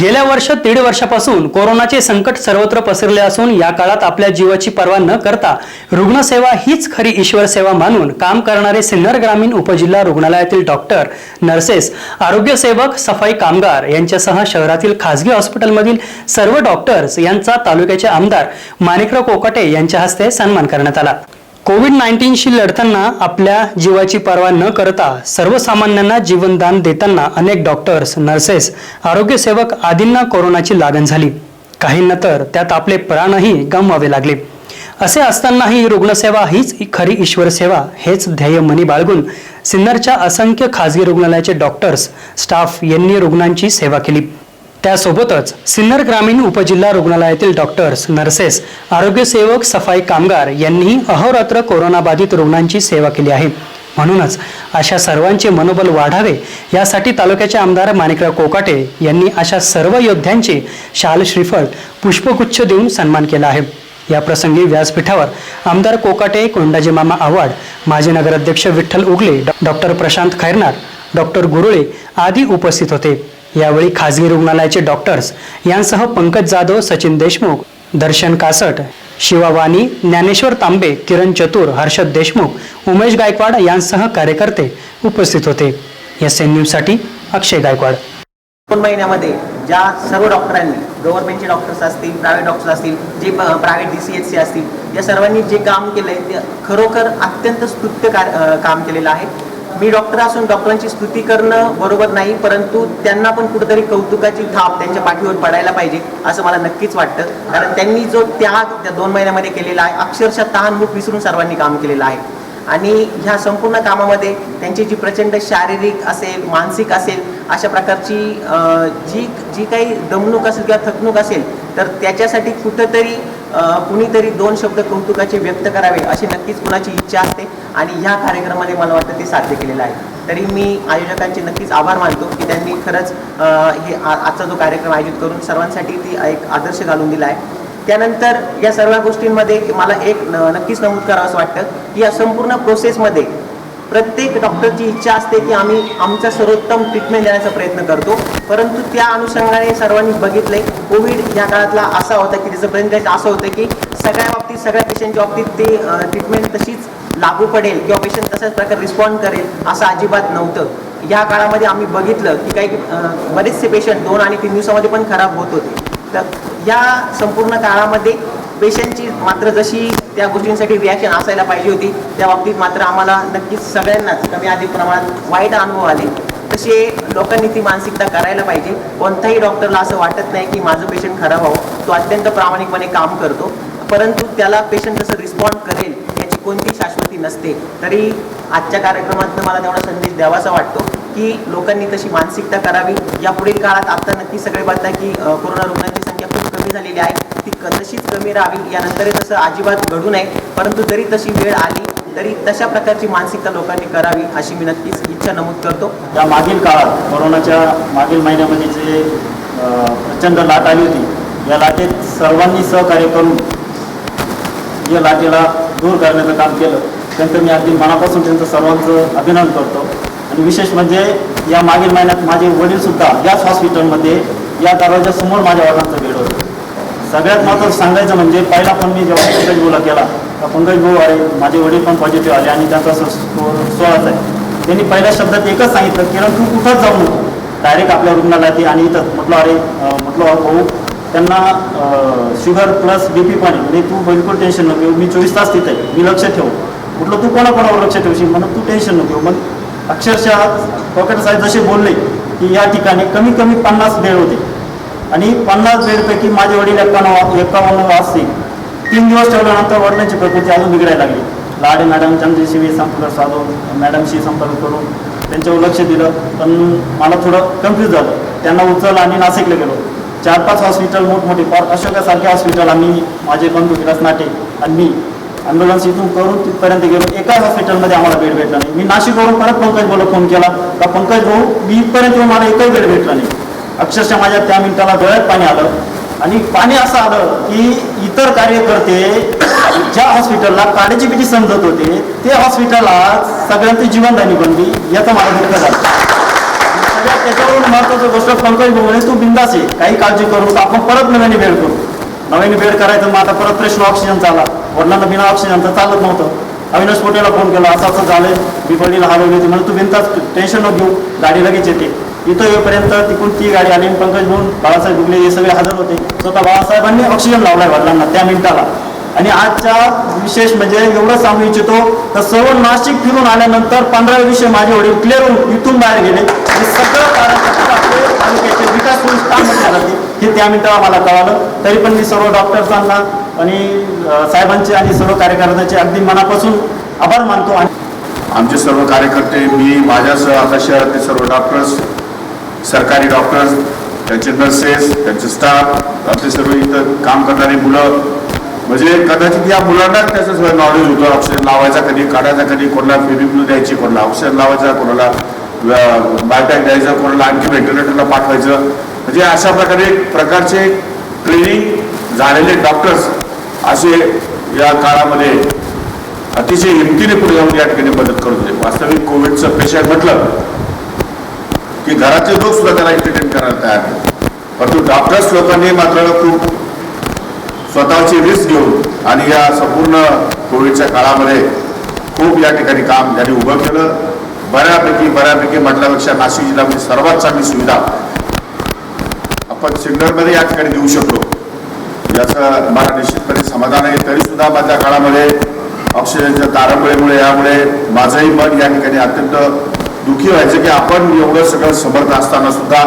गेल्या वर्ष दीड वर्षापासून कोरोनाचे संकट सर्वत्र पसरले असून या काळात आपल्या जीवाची पर्वा न करता रुग्णसेवा हीच खरी ईश्वर सेवा मानून काम करणारे सिन्नर ग्रामीण उपजिल्हा रुग्णालयातील डॉक्टर नर्सेस आरोग्यसेवक सफाई कामगार यांच्यासह शहरातील खासगी हॉस्पिटलमधील सर्व डॉक्टर्स यांचा तालुक्याचे आमदार माणिकराव कोकाटे यांच्या हस्ते सन्मान करण्यात आला. कोविड नाईन्टीनशी लढताना आपल्या जीवाची पर्वा न करता सर्वसामान्यांना जीवनदान देताना अनेक डॉक्टर्स नर्सेस आरोग्यसेवक आदींना कोरोनाची लागण झाली. काहींना तर त्यात आपले प्राणही गमवावे लागले. असे असतानाही रुग्णसेवा हीच खरी ईश्वर सेवा हेच ध्येय मनी बाळगून सिन्नरच्या असंख्य खाजगी रुग्णालयाचे डॉक्टर्स स्टाफ यांनी रुग्णांची सेवा केली. त्यासोबतच सिन्नर ग्रामीण उपजिल्हा रुग्णालयातील डॉक्टर्स नर्सेस आरोग्यसेवक सफाई कामगार यांनीही अहोरात्र कोरोनाबाधित रुग्णांची सेवा केली आहे. म्हणूनच अशा सर्वांचे मनोबल वाढावे यासाठी तालुक्याचे आमदार माणिकराव कोकाटे यांनी अशा सर्व योद्ध्यांचे शाल श्रीफळ पुष्पगुच्छ देऊन सन्मान केला आहे. या प्रसंगी व्यासपीठावर आमदार कोकाटे कोंडाजी मामा आव्हाड माजी नगराध्यक्ष विठ्ठल उगले डॉक्टर प्रशांत खैरनार डॉक्टर गुरुळे आदी उपस्थित होते. यावेळी खासगी रुग्णालयाचे डॉक्टर्स यांसह पंकज जाधव सचिन देशमुख दर्शन कासट शिवा ज्ञानेश्वर तांबे किरण चतुर हर्षद देशमुख उमेश गायकवाड यांसह कार्यकर्ते उपस्थित होते. एस एन न्यूजसाठी अक्षय गायकवाड. दोन महिन्यामध्ये ज्या सर्व डॉक्टरांनी गव्हर्नमेंटचे डॉक्टर्स असतील प्रायव्हेट डॉक्टर्स असतील जे private D C H C असतील या सर्वांनी जे काम केलं आहे ते खरोखर अत्यंत स्तुत्य काम केलेलं आहे. मी डॉक्टर असून डॉक्टरांची स्तुती करणं बरोबर नाही परंतु त्यांना पण कुठेतरी कौतुकाची थाप त्यांच्या पाठीवर पडायला पाहिजे असं मला नक्कीच वाटतं. कारण त्यांनी जो त्याग त्या दोन महिन्यामध्ये केलेला आहे अक्षरशः तहानमुख विसरून सर्वांनी काम केलेलं आहे. आणि ह्या संपूर्ण कामामध्ये त्यांची जी प्रचंड शारीरिक असेल मानसिक असेल अशा प्रकारची जी जी काही दमणूक असेल किंवा थकणूक असेल तर त्याच्यासाठी कुठंतरी कुणीतरी दोन शब्द कौतुकाचे व्यक्त करावे अशी नक्कीच कुणाची इच्छा असते आणि ह्या कार्यक्रमाने मला वाटतं ते साध्य केलेलं आहे. तरी मी आयोजकांचे नक्कीच आभार मानतो की त्यांनी खरंच हे आजचा जो कार्यक्रम आयोजित करून सर्वांसाठी ती एक आदर्श घालून दिला आहे. त्यानंतर या सर्व गोष्टींमध्ये मला एक नक्कीच नमूद करावं असं वाटतं की या संपूर्ण प्रोसेसमध्ये प्रत्येक डॉक्टरची इच्छा असते की आम्ही आमचा सर्वोत्तम ट्रीटमेंट देण्याचा प्रयत्न करतो. परंतु त्या अनुषंगाने सर्वांनी बघितले कोविड या काळातला असा होता की त्याचं प्रेझेंटेशन असं होतं की सगळ्या बाबतीत सगळ्या पेशंटच्या बाबतीत ते ट्रीटमेंट तशीच लागू पडेल किंवा पेशंट तशाच प्रकारे रिस्पॉन्ड करेल असं अजिबात नव्हतं. या काळामध्ये आम्ही बघितलं की काही बरेचसे पेशंट दोन आणि तीन दिवसामध्ये पण खराब होत होते. तर या संपूर्ण काळामध्ये पेशंटची मात्र जशी त्या गोष्टींसाठी रिॲक्शन असायला पाहिजे होती त्या बाबतीत मात्र आम्हाला नक्कीच सगळ्यांनाच कमी अधिक प्रमाणात वाईट अनुभव आले. तसे लोकांनी ती मानसिकता करायला पाहिजे. कोणत्याही डॉक्टरला असं वाटत नाही की माझं पेशंट खराब व्हावं तो अत्यंत प्रामाणिकपणे काम करतो. परंतु त्याला पेशंट कसं रिस्पॉन्ड करेल याची कोणती शाश्वती नसते. तरी आजच्या कार्यक्रमातनं मला तेवढा संदेश द्यावासा वाटतो की लोकांनी तशी मानसिकता करावी. या पुढील काळात आता नक्की सगळे बघता की कोरोना रुग्णांची कमी झालेली आहे. ती क- कमी राहावी. यानंतर तसं अजिबात घडू नये. परंतु जरी तशी वेळ आली तरी तशा प्रकारची मानसिकता लोकांनी करावी अशी मी नक्कीच इच्छा नमूद करतो. या मागील काळात कोरोनाच्या मागील महिन्यामध्ये जे प्रचंड लाट आली होती या लाटेत सर्वांनी सहकार्य करून या लाटेला दूर करण्याचं काम केलं. त्यांचं मी अगदी मनापासून त्यांचं सर्वांचं अभिनंदन करतो. आणि विशेष म्हणजे या मागील महिन्यात माझे वडीलसुद्धा याच हॉस्पिटलमध्ये या दरवाजासमोर माझ्या वडिलांचं वेळ होतं. सगळ्यात महत्त्वाचं सांगायचं म्हणजे पहिला पण मी जेव्हा पंकज भाऊला केला तर पंकज भाऊ आहे माझे वडील पण पॉझिटिव्ह आले आणि त्यांचा सोळाच आहे. त्यांनी पहिल्या शब्दात एकच सांगितलं किरण तू कुठंच जाऊ नको डायरेक्ट आपल्या रुग्णालयात ये आणि इथं. म्हटलं अरे अं, म्हटलं भाऊ त्यांना शुगर प्लस बी पी पण म्हणजे तू बिलकुल टेन्शन नको घेऊ. मी चोवीस तास तिथे आहे. मी लक्ष ठेवू. म्हटलं तू कोणाकोणावर लक्ष ठेवशील? म्हणून तू टेन्शन नको घेऊ. मग अक्षरशः पॉकेट साहेब जसे बोलले की या ठिकाणी कमी कमी पन्नास बेड होते. आणि पन्नास बेडपैकी माझे वडील एकावन्न एकावन्न असतील तीन दिवस ठेवल्यानंतर वडिलांची प्रकृती अजून बिघडायला लागली. लाडे मॅडम त्यांच्याशी संपर्क साधून मॅडमशी संपर्क करून त्यांच्यावर लक्ष दिलं. पण मला थोडं कन्फ्यूज झालं. त्यांना उचल आणि नाशिकला गेलो. चार पाच हॉस्पिटल मोठमोठे पार अशोकासारखे हॉस्पिटल आम्ही माझे बंधू विलास नाटे आणि मी ॲम्ब्युलन्स इथून करून तिथपर्यंत गेलो. एका हॉस्पिटलमध्ये आम्हाला बेड भेटला नाही. मी नाशिकवरून परत पंकज बोला फोन केला. का पंकज भाऊ मी इथपर्यंत मला एकही बेड भेटला नाही. अक्षरशः माझ्या त्या मिनिटाला डोळ्यात पाणी आलं. आणि पाणी असं आलं की इतर कार्यकर्ते ज्या हॉस्पिटलला काड्याची पिटी समजत होते ते हॉस्पिटल आज सगळ्यांची जीवनदानी बनली याचा मला दुःख झाला. सगळ्यात त्याच्यावरून महत्वाचं गोष्ट पंकज भाऊ तू बिंदास आहे काही काळजी करू आपण परत नव्याने बेड करू. नव्याने बेड करायचं मग आता परत प्रश्न ऑक्सिजन चाला वडिलांना बिना ऑक्सिजनचं चालत नव्हतं. अविनाश पोटेला फोन केला असं असं झालंय बिपडीला हलवली होती. म्हणून तू बिनताच टेन्शन न घेऊ गाडी लगेच येते. इथं येईपर्यंत तिकडून ती गाडी आली आणि पंकज म्हणून बाळासाहेब गुगले हे सगळे हजर होते. स्वतः बाळासाहेबांनी ऑक्सिजन लावलाय वडिलांना त्या मिनिटाला. आणि आजच्या विशेष म्हणजे एवढं सांगू इच्छितो तर सर्व नाशिक फिरून आल्यानंतर पंधरा विषय माझे वडील क्लिअर होऊन इथून बाहेर गेले. हे सगळं कारण तालुक्याचे विकास काम हे त्या मिनिटाला मला कळालं. तरी पण मी सर्व डॉक्टर्सांना आणि साहेबांचे आणि सर्व कार्यकर्त्यांचे अगदी मनापासून आभार मानतो. आणि आमचे सर्व कार्यकर्ते मी माझ्यासह आता शहरातले सर्व डॉक्टर्स सरकारी डॉक्टर्स त्यांचे नर्सेस त्यांचे स्टाफ आपले सर्व इथं काम करणारी मुलं. म्हणजे कदाचित या मुलांना त्याचं सगळं नॉलेज होतं ऑक्सिजन लावायचा कधी काढायचा कधी कोणाला फेबिक्लू द्यायची कोणाला ऑक्सिजन लावायचा कोणाला बायोटॅक द्यायचं कोणाला आणखी व्हेंटिलेटरला पाठवायचं. म्हणजे अशा प्रकारे एक प्रकारचे ट्रेनिंग झालेले डॉक्टर्स असे या काळामध्ये अतिशय हिमतीने पुढे जाऊन या ठिकाणी मदत करत होते. वास्तविक कोविडचं पेशंट म्हटलं की घराचे लोक सुद्धा त्याला एंटरटेन करायला तयार आहेत परंतु डॉक्टर्स लोकांनी मात्र खूप स्वतःची रिस्क घेऊन आणि या संपूर्ण कोविडच्या काळामध्ये खूप या ठिकाणी काम त्यांनी उभं केलं. बऱ्यापैकी बऱ्यापैकी म्हटल्यापेक्षा नाशिक जिल्ह्यामध्ये म्हणजे सर्वात चांगली सुविधा आपण सिग्नलमध्ये या ठिकाणी देऊ शकलो. याचं मला निश्चितपणे समाधान आहे. तरी सुद्धा माझ्या काळामध्ये ऑक्सिजनच्या तारांबळीमुळे यामुळे माझंही मन या ठिकाणी अत्यंत दुःखी व्हायचं की आपण एवढं सगळं समर्थ असताना सुद्धा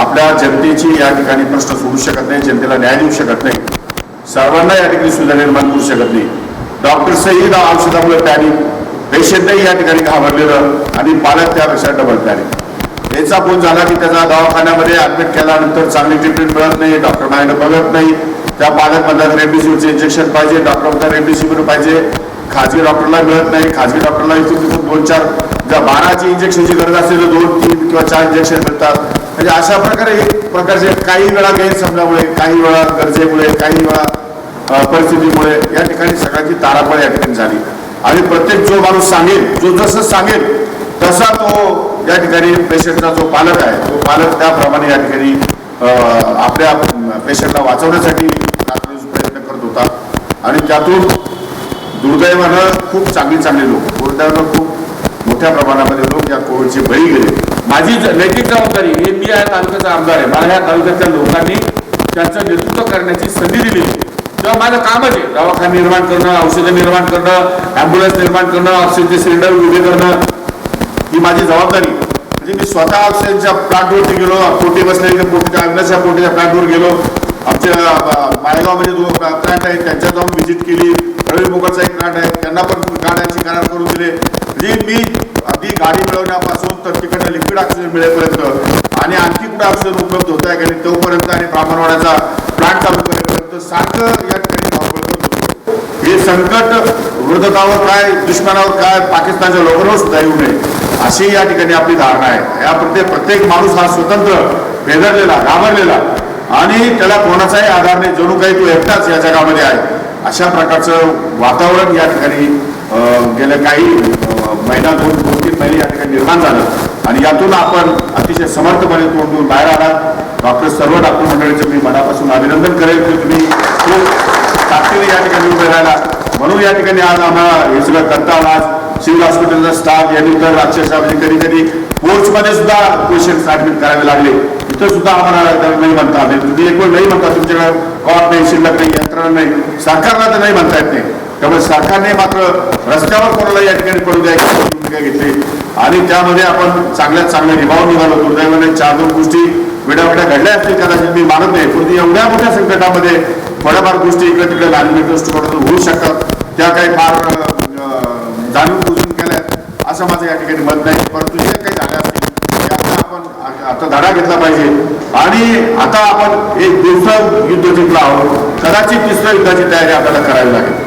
आपल्या जनतेची या ठिकाणी प्रश्न सोडू शकत नाही जनतेला न्याय देऊ शकत नाही. सर्वांना या ठिकाणी सुविधा निर्माण करू शकत नाही. डॉक्टर्सही या औषधामुळे पॅनिक पेशंटही या ठिकाणी घाबरलेलं आणि पालक त्यापेक्षा डबल पॅनिक याचा फोन झाला की त्याचा दवाखान्यामध्ये ऍडमिट केल्यानंतर चांगली ट्रीटमेंट मिळत नाही डॉक्टर माझ्याकडे बघत नाही. त्या पालक म्हणतात रेमडेसिवीरचे इंजेक्शन पाहिजे डॉक्टर म्हणतात रेमडेसिवीर पाहिजे. खाजगी डॉक्टरला मिळत नाही खाजगी डॉक्टरला इथून तिथून दोन चार जर बाराची इंजेक्शनची गरज असेल तर दोन तीन किंवा चार इंजेक्शन मिळतात. म्हणजे अशा प्रकारे प्रकारचे काही वेळा गैरसमजामुळे काही वेळा गरजेमुळे काही वेळा परिस्थितीमुळे या ठिकाणी सगळ्यांची तारापळ या ठिकाणी झाली. आणि प्रत्येक जो माणूस सांगेल जो जसं सांगेल तसा तो या ठिकाणी पेशंटचा जो पालक आहे तो पालक त्याप्रमाणे या ठिकाणी आपल्या पेशंटला वाचवण्यासाठी प्रयत्न करत होता. आणि त्यातून दुर्दैवानं खूप चांगली चांगली लोक दुर्दैवानं खूप मोठ्या प्रमाणामध्ये लोक या कोविडचे बळी गेले. माझी नैतिक जबाबदारी हे मी या तालुक्याचा आमदार आहे. मला या तालुक्यातल्या लोकांनी त्यांचं नेतृत्व करण्याची संधी दिली होती. तेव्हा माझं कामच आहे. दवाखाने निर्माण करणं औषधं निर्माण करणं ॲम्ब्युलन्स निर्माण करणं ऑक्सिजनचे सिलेंडर उभे करणं. ही माझी जबाबदारी. म्हणजे मी स्वतः ऑक्सिजनच्या प्लांटवरती गेलो पोटी बसलेल्या पोटीच्या अग्नाच्या पोटीच्या प्लांटवर गेलो. आमच्या अ, माळेगावमध्ये जो प्लांट आहे त्यांच्या जाऊन व्हिजिट केली रविमुखाचा एक प्लांट आहे. त्यांना पण गाड्यांची करार करून दिले. जी मी अगदी गाडी मिळवण्यापासून तर तिकडनं लिक्विड ऑक्सिजन मिळेपर्यंत आणि आणखी कुठे ऑक्सिजन उपलब्ध होत आहे तोपर्यंत आणि ब्राह्मणवाड्याचा प्लांट चालू करेपर्यंत सारखं या ठिकाणी धावपळ होतो हे संकट विरोधकावर काय दुश्मनावर काय पाकिस्तानच्या लोकांवर सुद्धा येऊ नये अशी या ठिकाणी आपली धारणा आहे. या प्रत्येक प्रत्येक माणूस हा स्वतंत्र बेदरलेला घाबरलेला आणि त्याला कोणाचाही आधार नाही जणू काही तो एकटाच या जगामध्ये आहे. अशा प्रकारचं वातावरण या ठिकाणी अं, गेल्या काही मैदान महिना दोन दोन तीन या ठिकाणी निर्माण झालं. आणि यातून आपण अतिशय समर्थपणे तोंड देऊन बाहेर आलात. डॉक्टर सर्व डॉक्टर मंडळीचं मी मनापासून अभिनंदन करेल की तुम्ही खूप ताकदीने या ठिकाणी उभे राहिला. म्हणून या ठिकाणी आज आम्हाला हे सगळं करता आलं. आज सिव्हिल हॉस्पिटलचा स्टाफ यांनी तर अक्षरशः म्हणजे कधी कधी पोर्चमध्ये सुद्धा पेशंट ऍडमिट करावे लागले. इथं सुद्धा आम्हाला नाही म्हणता आले. तुम्ही एक नाही म्हणता तुमच्याकडे कॉट नाही शिल्लक नाही यंत्रणा नाही. सरकारला तर नाही म्हणता येत नाही. त्यामुळे सरकारने मात्र रस्त्यावर कोणाला या ठिकाणी पडू द्यायची भूमिका घेतली? आणि त्यामध्ये आपण चांगल्यात चांगले निभावून निघालो दुर्दैवाने चार दोन गोष्टी वेड्या घडल्या असतील कदाचित मी मानत नाही. पण एवढ्या मोठ्या संकटामध्ये थोड्याफार गोष्टी इकडे तिकडे लहान दृष्टिकोनातून होऊ शकतात. त्या काही फार जाणून बुजून केल्या असं माझं या ठिकाणी मत नाही. परंतु जे काही झाल्या असतील याचा आपण आता धडा घेतला पाहिजे. आणि आता आपण एक दुसरं युद्ध जिंकला आहोत. कदाचित तिसऱ्या युद्धाची तयारी आपल्याला करावी लागेल.